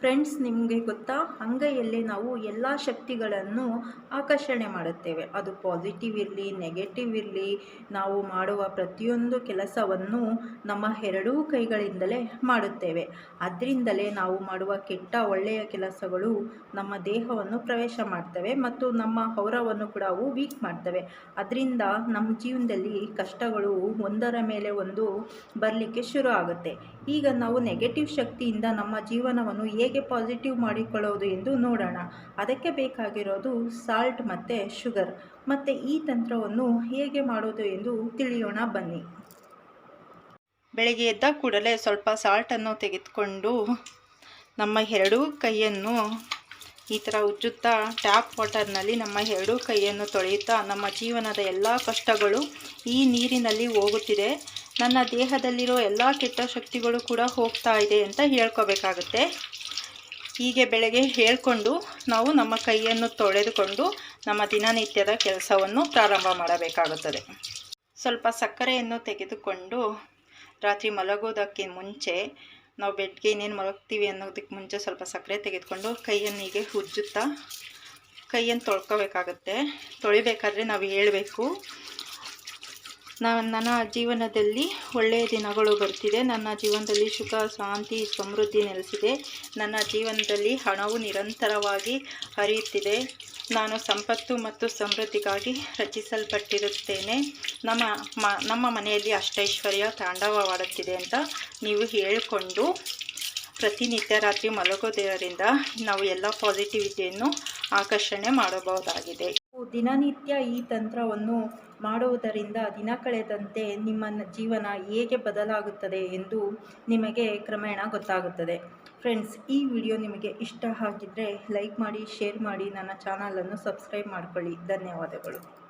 Friends ನಿಮಗೆ ಗೊತ್ತಾ? ಅಂಗೈಯಲ್ಲಿ ನಾವು ಎಲ್ಲ ಶಕ್ತಿಗಳನ್ನು ಆಕರ್ಷಣೆ ಮಾಡುತ್ತೇವೆ. ಅದು ಪಾಸಿಟಿವ್ ಇರಲಿ ನೆಗೆಟಿವ್ ಇರಲಿ, ನಾವು ಮಾಡುವ ಪ್ರತಿಯೊಂದು ಕೆಲಸವನ್ನು ನಮ್ಮ ಎರಡೂ ಕೈಗಳಿಂದಲೇ ಮಾಡುತ್ತೇವೆ. ಅದರಿಂದಲೇ ನಾವು ಮಾಡುವ ಕೆಟ್ಟ, ಒಳ್ಳೆಯ ಕೆಲಸಗಳು ನಮ್ಮ ದೇಹವನ್ನು ಪ್ರವೇಶ ಮಾಡ್ತವೆ ಮತ್ತು ನಮ್ಮ ಹೌರವನ್ನು ಕೂಡ ಅವು ವೀಕ್ ಮಾಡ್ತವೆ. ಅದರಿಂದ ನಮ್ಮ ಜೀವನದಲ್ಲಿ ಕಷ್ಟಗಳು ಒಂದರ ಮೇಲೆ ಒಂದು ಬರಲಿಕ್ಕೆ ಶುರು ಆಗುತ್ತೆ. ಈಗ ನಾವು ನೆಗೆಟಿವ್ ಶಕ್ತಿಯಿಂದ ನಮ್ಮ ಜೀವನವನ್ನು ಹೇಗೆ ಪಾಸಿಟಿವ್ ಮಾಡಿಕೊಳ್ಳೋದು ಎಂದು ನೋಡೋಣ. ಅದಕ್ಕೆ ಬೇಕಾಗಿರೋದು ಸಾಲ್ಟ್ ಮತ್ತು ಶುಗರ್ ಮತ್ತು ಈ ತಂತ್ರವನ್ನು ಹೇಗೆ ಮಾಡೋದು ಎಂದು ತಿಳಿಯೋಣ ಬನ್ನಿ. ಬೆಳಗ್ಗೆ ಎದ್ದ ಕೂಡಲೇ ಸ್ವಲ್ಪ ಸಾಲ್ಟನ್ನು ತೆಗೆದುಕೊಂಡು ನಮ್ಮ ಎರಡೂ ಕೈಯನ್ನು ಈ ಥರ ಉಜ್ಜುತ್ತಾ ಟ್ಯಾಪ್ ವಾಟರ್ನಲ್ಲಿ ನಮ್ಮ ಎರಡೂ ಕೈಯನ್ನು ತೊಳೆಯುತ್ತಾ ನಮ್ಮ ಜೀವನದ ಎಲ್ಲ ಕಷ್ಟಗಳು ಈ ನೀರಿನಲ್ಲಿ ಹೋಗುತ್ತಿದೆ. ನನ್ನ ದೇಹದಲ್ಲಿರೋ ಎಲ್ಲ ಕೆಟ್ಟ ಶಕ್ತಿಗಳು ಕೂಡ ಹೋಗ್ತಾ ಇದೆ ಅಂತ ಹೇಳ್ಕೋಬೇಕಾಗುತ್ತೆ. ಹೀಗೆ ಬೆಳಗ್ಗೆ ಹೇಳಿಕೊಂಡು ನಾವು ನಮ್ಮ ಕೈಯನ್ನು ತೊಳೆದುಕೊಂಡು ನಮ್ಮ ದಿನನಿತ್ಯದ ಕೆಲಸವನ್ನು ಪ್ರಾರಂಭ ಮಾಡಬೇಕಾಗುತ್ತದೆ. ಸ್ವಲ್ಪ ಸಕ್ಕರೆಯನ್ನು ತೆಗೆದುಕೊಂಡು ರಾತ್ರಿ ಮಲಗೋದಕ್ಕೆ ಮುಂಚೆ ನಾವು ಬೆಡ್ಗೆ ಇನ್ನೇನು ಮಲಗ್ತೀವಿ ಅನ್ನೋದಕ್ಕೆ ಮುಂಚೆ ಸ್ವಲ್ಪ ಸಕ್ಕರೆ ತೆಗೆದುಕೊಂಡು ಕೈಯನ್ನು ಹೀಗೆ ಉಜ್ಜುತ್ತಾ ಕೈಯನ್ನು ತೊಳ್ಕೋಬೇಕಾಗುತ್ತೆ. ತೊಳಿಬೇಕಾದ್ರೆ ನಾವು ಹೇಳಬೇಕು ನನ್ನ ಜೀವನದಲ್ಲಿ ಒಳ್ಳೆಯ ದಿನಗಳು ಬರ್ತಿದೆ. ನನ್ನ ಜೀವನದಲ್ಲಿ ಸುಖ, ಶಾಂತಿ, ಸಮೃದ್ಧಿ ನೆಲೆಸಿದೆ. ನನ್ನ ಜೀವನದಲ್ಲಿ ಹಣವು ನಿರಂತರವಾಗಿ ಹರಿಯುತ್ತಿದೆ. ನಾನು ಸಂಪತ್ತು ಮತ್ತು ಸಮೃದ್ಧಿಗಾಗಿ ರಚಿಸಲ್ಪಟ್ಟಿರುತ್ತೇನೆ. ನಮ್ಮ ಮ, ನಮ್ಮ ಮನೆಯಲ್ಲಿ ಅಷ್ಟೈಶ್ವರ್ಯ ತಾಂಡವವಾಡುತ್ತಿದೆ ಅಂತ ನೀವು ಹೇಳಿಕೊಂಡು ಪ್ರತಿನಿತ್ಯ ರಾತ್ರಿ ಮಲಗೋದರಿಂದ ನಾವು ಎಲ್ಲ ಪಾಸಿಟಿವಿಟಿಯನ್ನು ಆಕರ್ಷಣೆ ಮಾಡಬಹುದಾಗಿದೆ. ದಿನನಿತ್ಯ ಈ ತಂತ್ರವನ್ನು ಮಾಡುವುದರಿಂದ ದಿನ ಕಳೆದಂತೆ ನಿಮ್ಮ ಜೀವನ ಹೇಗೆ ಬದಲಾಗುತ್ತದೆ ಎಂದು ನಿಮಗೆ ಕ್ರಮೇಣ ಗೊತ್ತಾಗುತ್ತದೆ. ಫ್ರೆಂಡ್ಸ್, ಈ ವಿಡಿಯೋ ನಿಮಗೆ ಇಷ್ಟ ಆಗಿದ್ದರೆ ಲೈಕ್ ಮಾಡಿ, ಶೇರ್ ಮಾಡಿ, ನನ್ನ ಚಾನಲನ್ನು ಸಬ್ಸ್ಕ್ರೈಬ್ ಮಾಡಿಕೊಳ್ಳಿ. ಧನ್ಯವಾದಗಳು.